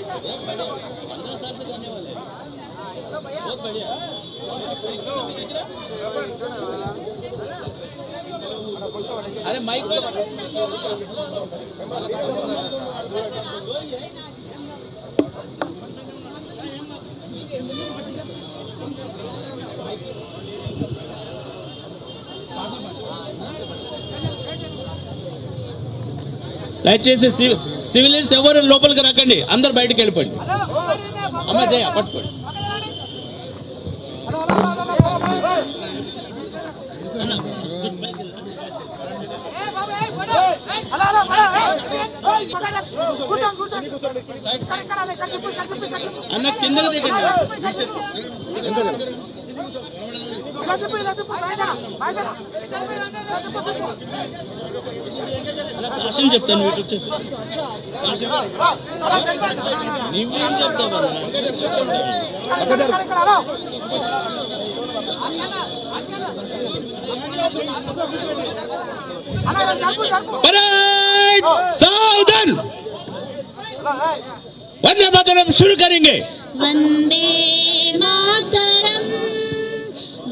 पंद्रह साल से जाने वाले बहुत बढ़िया। अरे माइक దయచేసి సివిలియన్స్ ఎవరు లోపలికి రాకండి. అందరు బయటకు వెళ్ళిపోండి. అమ్మ జయ పట్టుకోండి. అన్న కిందకి దిగండి. చెప్తాను వీటి వచ్చేసి. నువ్వేం చెప్తావు साइड हाँ। साउदन वंदे मातरम शुरू करेंगे। वंदे मातरम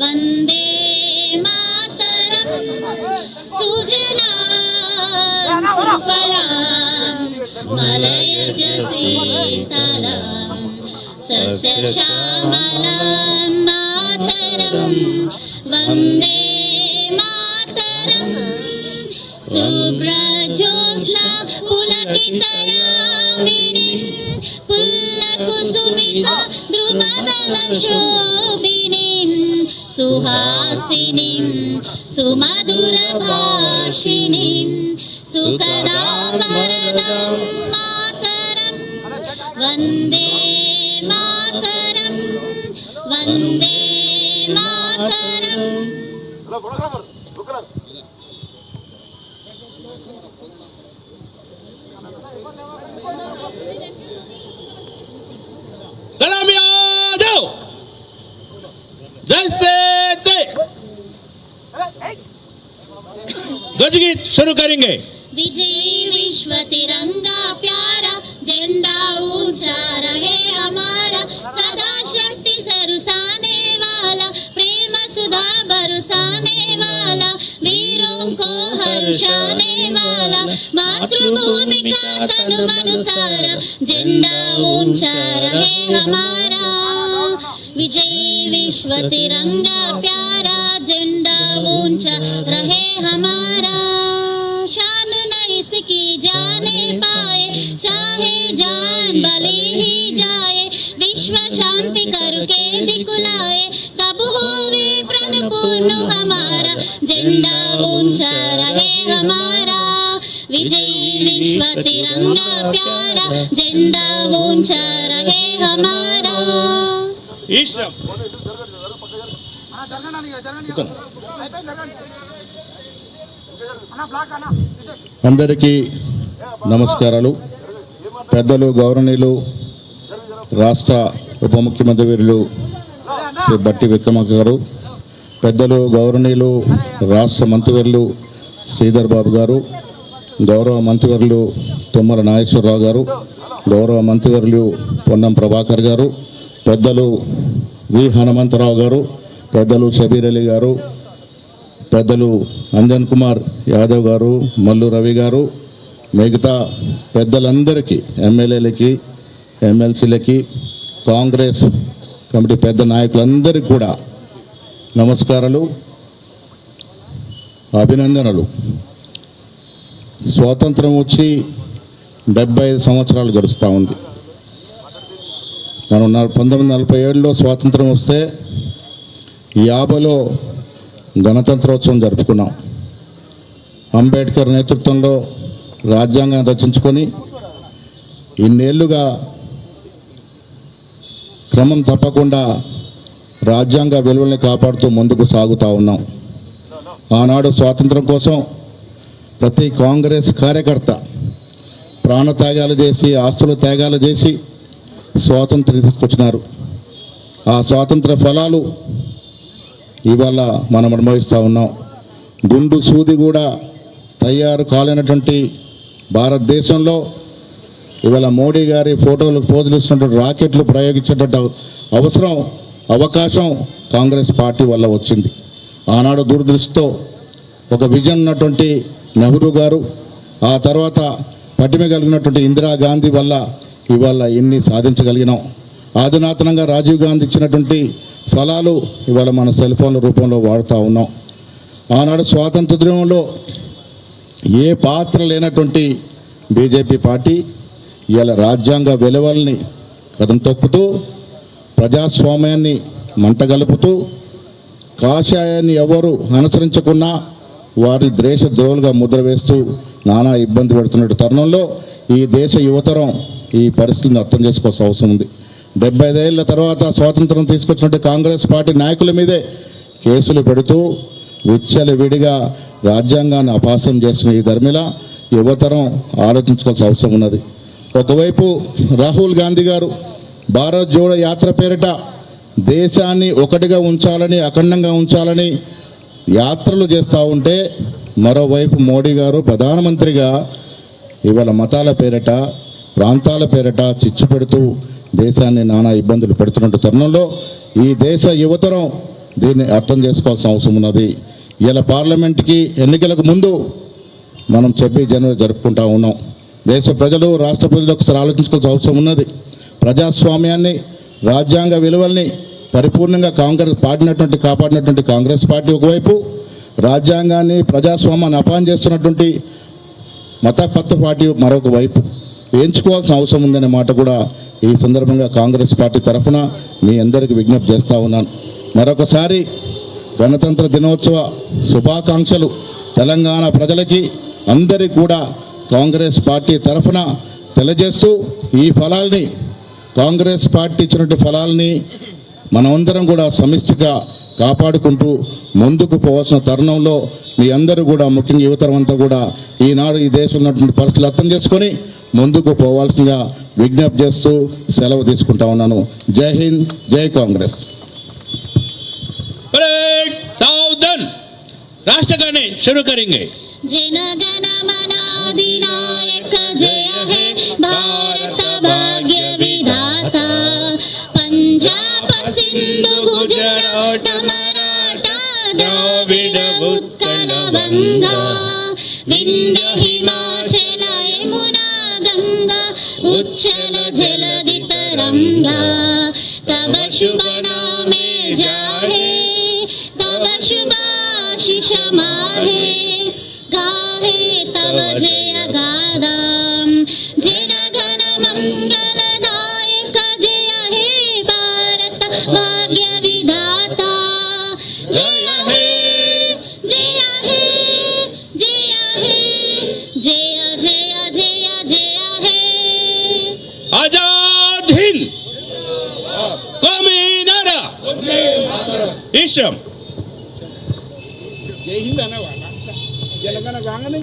वंदे मातरम सुजलाम सुफलाम मलयज सीतलाम सस्यशाम চিত্তরবিনী পুল্লকুসুমিত দ্রুপদলম শোভিনীম সুহাসিনীম সুমধুরভাষিনীম সুকদাম বরদম মাতরম वंदे मातरम् वंदे मातरम् ध्वज गीत शुरू करेंगे। विजय विश्व तिरंगा प्यारा, झंडा ऊँचा रहे हमारा सदा शक्ति सरसाने वाला, प्रेम सुधा बरसाने वाला, वीरों को हर्षाने वाला मातृभूमि का तन मन सारा झंडा ऊँचा रहे हमारा। विजय विश्व तिरंगा प्यारा दिखलाए तब होवे प्रण पूर्ण हमारा झंडा ऊंचा रहे हमारा विजय विश्व तिरंगा प्यारा झंडा ऊंचा रहे हमारा ఈశ్వరం అందరికీ నమస్కారాలు పెద్దలు గౌరవనీయులు రాష్ట్ర ఉప ముఖ్యమంత్రి వీరులు శ్రీ బట్టి విక్రమక గారు పెద్దలు గౌరవనీయులు రాష్ట్ర మంత్రివర్యులు శ్రీధర్ బాబు గారు గౌరవ మంత్రివర్యులు తుమ్మల నాగేశ్వరరావు గారు గౌరవ మంత్రివర్యులు పొన్నం ప్రభాకర్ గారు పెద్దలు వి హనుమంతరావు గారు పెద్దలు షబీర్ అలీ గారు పెద్దలు అంజన్ కుమార్ యాదవ్ గారు మల్లు రవి గారు మిగతా పెద్దలందరికీ ఎమ్మెల్యేలకి ఎమ్మెల్సీలకి కాంగ్రెస్ కమిటీ పెద్ద నాయకులందరికీ కూడా నమస్కారాలు అభినందనలు. స్వాతంత్రం వచ్చి డెబ్బై ఐదు సంవత్సరాలు గడుస్తూ ఉంది. మనం పంతొమ్మిది నలభై ఏడులో స్వాతంత్రం వస్తే యాభైలో గణతంత్రోత్సవం జరుపుకున్నాం. అంబేద్కర్ నేతృత్వంలో రాజ్యాంగం రచించుకొని ఇన్నేళ్ళుగా క్రమం తప్పకుండా రాజ్యాంగ విలువల్ని కాపాడుతూ ముందుకు సాగుతూ ఉన్నాం. ఆనాడు స్వాతంత్రం కోసం ప్రతి కాంగ్రెస్ కార్యకర్త ప్రాణత్యాగాలు చేసి ఆస్తుల త్యాగాలు చేసి స్వాతంత్రం తీసుకొచ్చినారు. ఆ స్వాతంత్ర ఫలాలు ఇవాళ మనం అనుభవిస్తూ ఉన్నాం. గుండు సూది కూడా తయారు కాలేనటువంటి భారతదేశంలో ఇవాళ మోడీ గారి ఫోటోలు పోజులిస్తున్నటువంటి రాకెట్లు ప్రయోగించేటట్టు అవసరం అవకాశం కాంగ్రెస్ పార్టీ వల్ల వచ్చింది. ఆనాడు దూరదృష్టితో ఒక విజన్ ఉన్నటువంటి నెహ్రూ గారు ఆ తర్వాత పటిమ కలిగినటువంటి ఇందిరాగాంధీ వల్ల ఇవాళ ఎన్ని సాధించగలిగినాం. ఆధునాతనంగా రాజీవ్ గాంధీ ఇచ్చినటువంటి ఫలాలు ఇవాళ మన సెల్ ఫోన్ల రూపంలో వాడుతూ ఉన్నాం. ఆనాడు స్వాతంత్రోద్యమంలో ఏ పాత్ర లేనటువంటి బీజేపీ పార్టీ ఇవాళ రాజ్యాంగ విలువల్ని కథం తొక్కుతూ ప్రజాస్వామ్యాన్ని మంటగలుపుతూ కాషాయాన్ని ఎవరు అనుసరించకున్నా వారి దేశ ద్రోహులుగా ముద్ర వేస్తూ నానా ఇబ్బంది పెడుతున్న తరుణంలో ఈ దేశ యువతరం ఈ పరిస్థితిని అర్థం చేసుకోవాల్సిన అవసరం ఉంది. డెబ్బై ఐదేళ్ళ తర్వాత స్వాతంత్రం తీసుకొచ్చినట్టు కాంగ్రెస్ పార్టీ నాయకుల మీదే కేసులు పెడుతూ విచ్చలు విడిగా రాజ్యాంగాన్ని అపాసం చేస్తున్న ఈ ధర్మిల యువతరం ఆలోచించుకోవాల్సిన అవసరం ఉన్నది. ఒకవైపు రాహుల్ గాంధీ గారు భారత్ జోడో యాత్ర పేరిట దేశాన్ని ఒకటిగా ఉంచాలని అఖండంగా ఉంచాలని యాత్రలు చేస్తూ ఉంటే మరోవైపు మోడీ గారు ప్రధానమంత్రిగా ఇవాళ మతాల పేరిట ప్రాంతాల పేరిట చిచ్చు పెడుతూ దేశాన్ని నానా ఇబ్బందులు పెడుతున్న తరుణంలో ఈ దేశ యువతరం దీన్ని అర్థం చేసుకోవాల్సిన అవసరం ఉన్నది. ఇలా పార్లమెంట్కి ఎన్నికలకు ముందు మనం చెప్పి జనవరి జరుపుకుంటా ఉన్నాం. దేశ ప్రజలు రాష్ట్ర ప్రజలు ఒకసారి ఆలోచించుకోవాల్సిన అవసరం ఉన్నది. ప్రజాస్వామ్యాన్ని రాజ్యాంగ విలువల్ని పరిపూర్ణంగా కాంగ్రెస్ పాడినటువంటి కాపాడినటువంటి కాంగ్రెస్ పార్టీ ఒకవైపు రాజ్యాంగాన్ని ప్రజాస్వామ్యాన్ని అపాయం చేస్తున్నటువంటి మతపత్వ పార్టీ మరొక వైపు. ఎంచుకోవాల్సిన అవసరం ఉందనే మాట కూడా ఈ సందర్భంగా కాంగ్రెస్ పార్టీ తరఫున మీ అందరికీ విజ్ఞప్తి చేస్తూ ఉన్నాను. మరొకసారి గణతంత్ర దినోత్సవ శుభాకాంక్షలు తెలంగాణ ప్రజలకి అందరికీ కూడా కాంగ్రెస్ పార్టీ తరఫున తెలియజేస్తూ ఈ ఫలాల్ని కాంగ్రెస్ పార్టీ ఇచ్చినటువంటి ఫలాల్ని మనమందరం కూడా సమిష్టిగా కాపాడుకుంటూ ముందుకు పోవాల్సిన తరుణంలో మీ అందరూ కూడా ముఖ్యంగా యువతరం అంతా కూడా ఈనాడు ఈ దేశంలో ఉన్నటువంటి పరిస్థితులు అర్థం చేసుకొని ముందుకు పోవాల్సిందిగా విజ్ఞప్తి చేస్తూ సెలవు తీసుకుంటా ఉన్నాను జై హింద్ జై కాంగ్రెస్ परेड सावधान राष्ट्र गाने शुरू करेंगे जनगण मनाधिनायक शुभ नामे जाहे, तब शुभाशिष माहे गाहे तव जय गादाम। जनगण मंगलदायक जय हे भारत, भाग्य विधाता। जय हे जय हे जय हे, जय जय जय जय हे। आज़ाद हिंद। Isham. ജയ് ഹിന്ദ് ആണ് ജനഗണ അങ്ങനെ